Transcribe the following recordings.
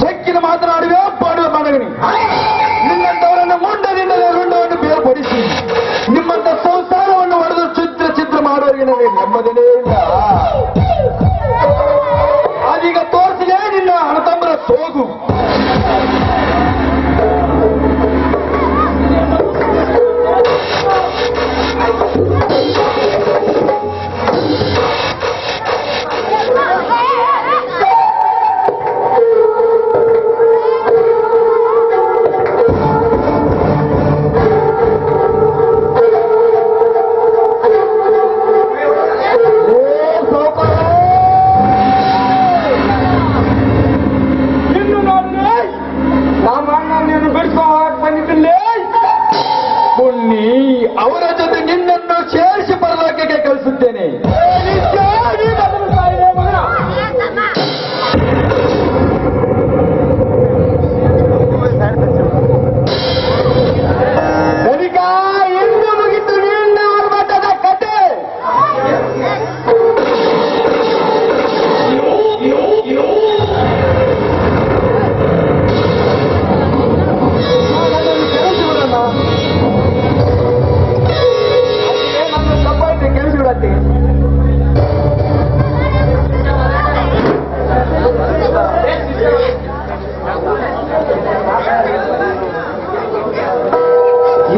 ಸೊಕ್ಕಿನ ಮಾತನಾಡುವೆ, ಪಾಡುವೆ ಮನಗಣಿ ನಿನ್ನಂತವರನ್ನು ಮುಂಡದಿಂದ ರುಂಡವನ್ನು ಬೇರ್ಪಡಿಸಿ, ನಿಮ್ಮಂತ ಸಂಸಾರವನ್ನು ಹೊಡೆದು ಚಿತ್ರ ಚಿತ್ರ ಮಾಡುವವರಿಗೆ ನನಗೆ ನೆಮ್ಮದಿನೇ ಇಲ್ಲ. ಅದೀಗ ತೋರಿಸಿದೆ, ನಿನ್ನ ಹಣತಂಬರ ಸೋಗು. ahora yo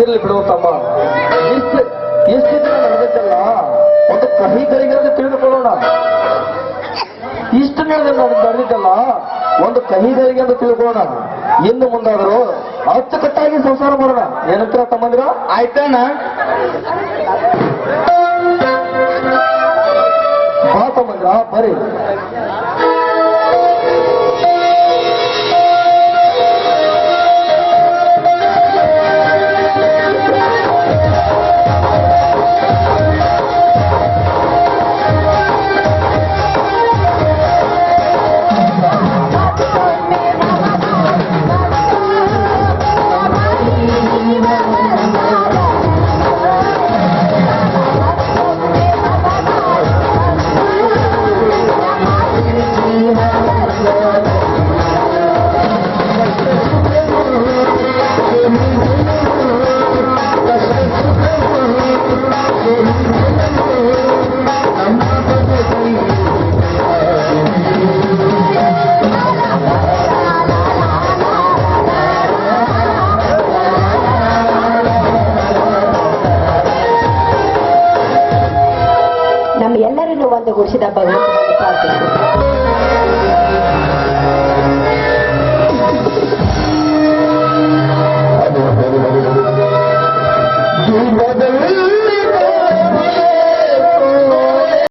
ಇರ್ಲಿ ಬಿಡೋ ತಮ್ಮ. ಎಷ್ಟು ಎಷ್ಟು ದಿನ ಒಂದು ಕಹಿ ಕೈಗೆ ತಿಳಿದುಕೊಳ್ಳೋಣ. ಇಷ್ಟು ನಡೆದ ನಡೆದಿದ್ದಲ್ಲ ಒಂದು ಕಹಿ ಕರಿಗೆ ಅಂತ ತಿಳ್ಕೊಳ್ಳೋಣ. ಇನ್ನು ಮುಂದಾದರೂ ಅಚ್ಚುಕಟ್ಟಾಗಿ ಸಂಸಾರ ಮಾಡೋಣ. ಏನಂತೀರ ತಮ್ಮಂದಿರ? ಆಯ್ತಣ್ಣ. ಬಾ ತಮ್ಮಂದಿರ favor, se dá balança.